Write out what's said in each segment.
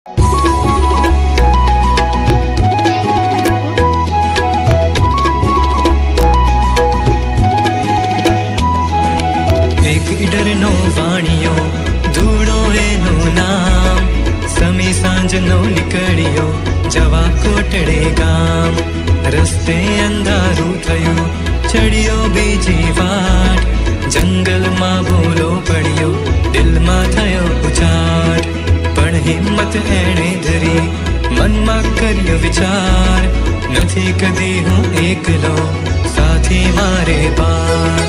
એક ઈડરનો વાણિયો, ધૂળો એનું નામ. સમી સાંજનો નીકળ્યો જવા કોટડે ગામ. રસ્તે અંધારું થયું, ચડ્યો બીજી વાટ. જંગલમાં હિંમત એણે ધરી, મનમાં કર્યો વિચાર. નથી કદી હું એકલો, સાથી મારે પાર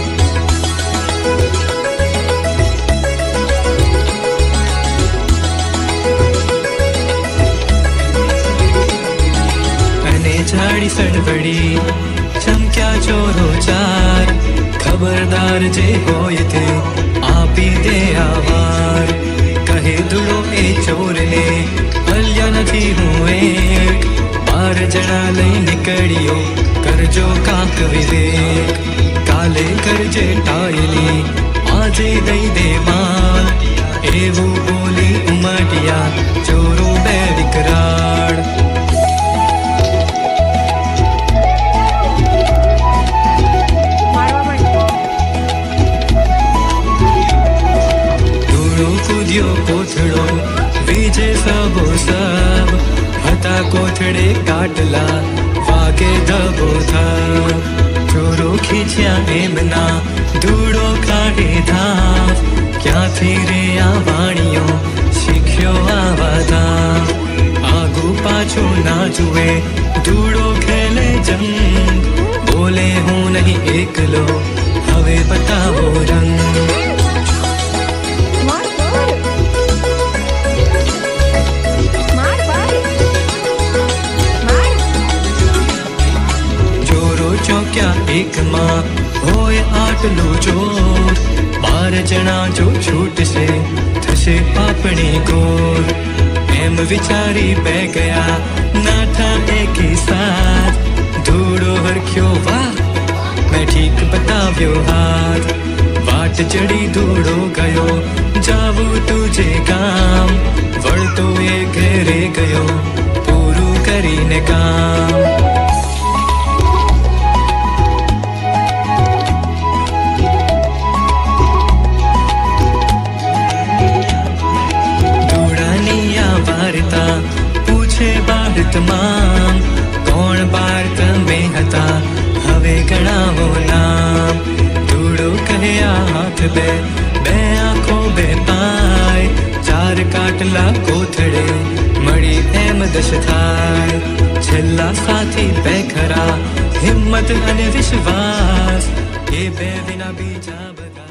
અને જાડી સડબડી, ચમક્યા ચોરો ચાર. ખબરદાર જે હોય તે આપી દે આવાર કહે દુડો એ ચોરને અલ્યા નથી હું એક બાર જણા લઈ નીકળ્યો કરજો કાંક વિવેક કાલે કરજે ટાયલી આજે દઈ દે માલ એવું બોલી ઉમટ્યા ચોરો બે વિકરાળ મારવા માંડ્યો ધૂળો કૂદ્યો કોથળો વીજે बदला, वागे दबो था। चोरो खींचा एमना दूड़ो काढ़े था। क्या फिरे आवाणियों वाणियों आवादा आगो पाछो ना जुए, दूड़ो खेले जंग। बोले हूँ नहीं एकलो। ચોરો ચોક્યા એકમાં હોય આટલું ચોર બાર જણા જો છૂટશે થશે આપણી ગોર એમ વિચારી બે ગયા હાથ બે બે આંખો બે પાય ચાર કાટલા કોથળે મળી એમ દશ થાય છેલ્લા સાથી બે ખરા હિંમત અને વિશ્વાસ એ બે વિના બીજા બધા